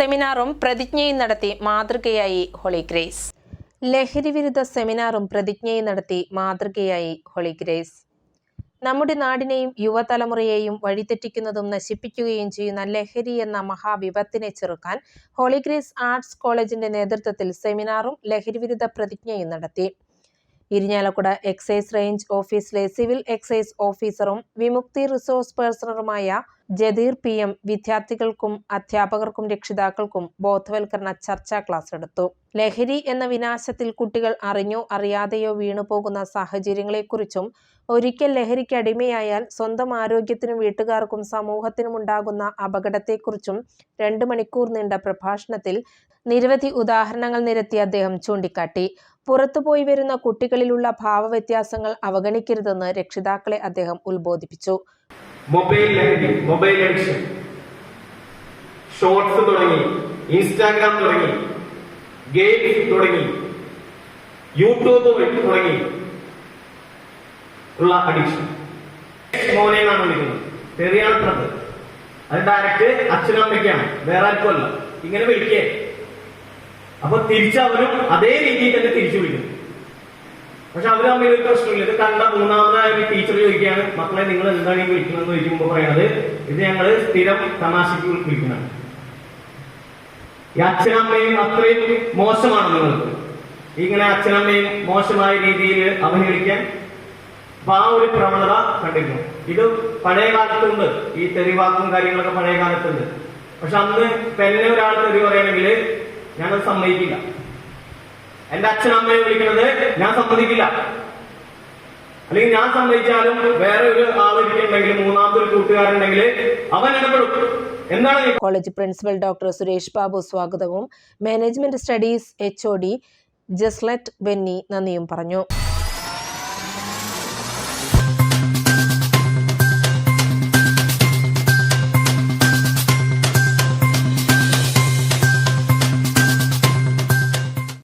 സെമിനാറും പ്രതിജ്ഞയും നടത്തി മാതൃകയായി holy grace. ലഹരി വിരുദ്ധ സെമിനാറും പ്രതിജ്ഞയും നടത്തി മാതൃകയായി ഹോളി ഗ്രേസ്. നമ്മുടെ നാടിനെയും യുവതലമുറയെയും വഴിതെറ്റിക്കുന്നതും നശിപ്പിക്കുകയും ചെയ്യുന്ന ലഹരി എന്ന മഹാവിപത്തിനെ ചെറുക്കാൻ ഹോളിഗ്രേസ് ആർട്സ് കോളേജിന്റെ നേതൃത്വത്തിൽ സെമിനാറും ലഹരിവിരുദ്ധ പ്രതിജ്ഞയും നടത്തി. ഇരിഞ്ഞാലക്കുട എക്സൈസ് റേഞ്ച് ഓഫീസിലെ സിവിൽ എക്സൈസ് ഓഫീസറും വിമുക്തി റിസോഴ്സ് പേഴ്സണറുമായ ജദീർ പി എം വിദ്യാർത്ഥികൾക്കും അധ്യാപകർക്കും രക്ഷിതാക്കൾക്കും ബോധവൽക്കരണ ചർച്ചാ ക്ലാസ് എടുത്തു. ലഹരി എന്ന വിനാശത്തിൽ കുട്ടികൾ അറിഞ്ഞോ അറിയാതെയോ വീണുപോകുന്ന സാഹചര്യങ്ങളെക്കുറിച്ചും ഒരിക്കൽ ലഹരിക്ക് അടിമയായാൽ സ്വന്തം ആരോഗ്യത്തിനും വീട്ടുകാർക്കും സമൂഹത്തിനും ഉണ്ടാകുന്ന അപകടത്തെക്കുറിച്ചും രണ്ട് മണിക്കൂർ നീണ്ട പ്രഭാഷണത്തിൽ നിരവധി ഉദാഹരണങ്ങൾ നിരത്തി അദ്ദേഹം ചൂണ്ടിക്കാട്ടി. പുറത്തുപോയി വരുന്ന കുട്ടികളിലുള്ള ഭാവവ്യത്യാസങ്ങൾ അവഗണിക്കരുതെന്ന് രക്ഷിതാക്കളെ അദ്ദേഹം ഉത്ബോധിപ്പിച്ചു. മൊബൈൽ ലഹരി മൊബൈൽ അഡിക്ഷൻ ഷോർട്സ് തുടങ്ങി ഇൻസ്റ്റാഗ്രാം തുടങ്ങി ഗെയിംസ് തുടങ്ങി യൂട്യൂബ് തുടങ്ങി ഉള്ള അഡിക്ഷൻ. മോനെ എന്നാണ് വിളിക്കുന്നത്. ചെറിയാണത് അത് ഡയറക്റ്റ് അച്ഛനും അമ്മയ്ക്കാണ്. വേറെ ആർക്കും അല്ല. ഇങ്ങനെ വിളിക്കേ. അപ്പൊ തിരിച്ചവരും അതേ രീതിയിൽ തന്നെ തിരിച്ചു പക്ഷെ അവർ തമ്മിൽ ഒരു പ്രശ്നമില്ല. ഇത് കണ്ട മൂന്നാമതായ ഒരു ടീച്ചർ ചോദിക്കുകയാണ് മക്കളെ നിങ്ങൾ എന്താണ് ഈ വിളിക്കുന്നതെന്ന് ചോദിക്കുമ്പോൾ പറയുന്നത് ഇത് ഞങ്ങൾ സ്ഥിരം തമാശയ്ക്ക് വിളിക്കുന്നതാണ്. ഈ അച്ഛനമ്മയും അത്രയും മോശമാണ് നിങ്ങൾക്ക്. ഇങ്ങനെ അച്ഛനമ്മയും മോശമായ രീതിയിൽ അവഹേളിക്കാൻ അപ്പൊ ആ ഒരു പ്രവണത കണ്ടിരുന്നു. ഇത് പഴയ കാലത്തുണ്ട്. ഈ തെറിവാക്കും കാര്യങ്ങളൊക്കെ പഴയ കാലത്തുണ്ട്. പക്ഷെ അന്ന് പെല്ലെ ഒരാൾ തെറി പറയണമെങ്കിൽ ഞാനത് സമ്മതിക്കില്ല. എന്റെ അച്ഛനമ്മയെ വിളിക്കുന്നത് ഞാൻ സമ്മതിക്കില്ല. അല്ലെങ്കിൽ ഞാൻ സമ്മതിച്ചാലും വേറെ ഒരു ആളിരിക്കുന്നുണ്ടെങ്കിൽ ഒരു കൂട്ടുകാരുണ്ടെങ്കിൽ അവൻ ഇടപെടും. എന്താണ് college principal doctor Suresh Babu സ്വാഗതവും. Management studies H O D Jaslet Benny നന്ദിയും പറഞ്ഞു.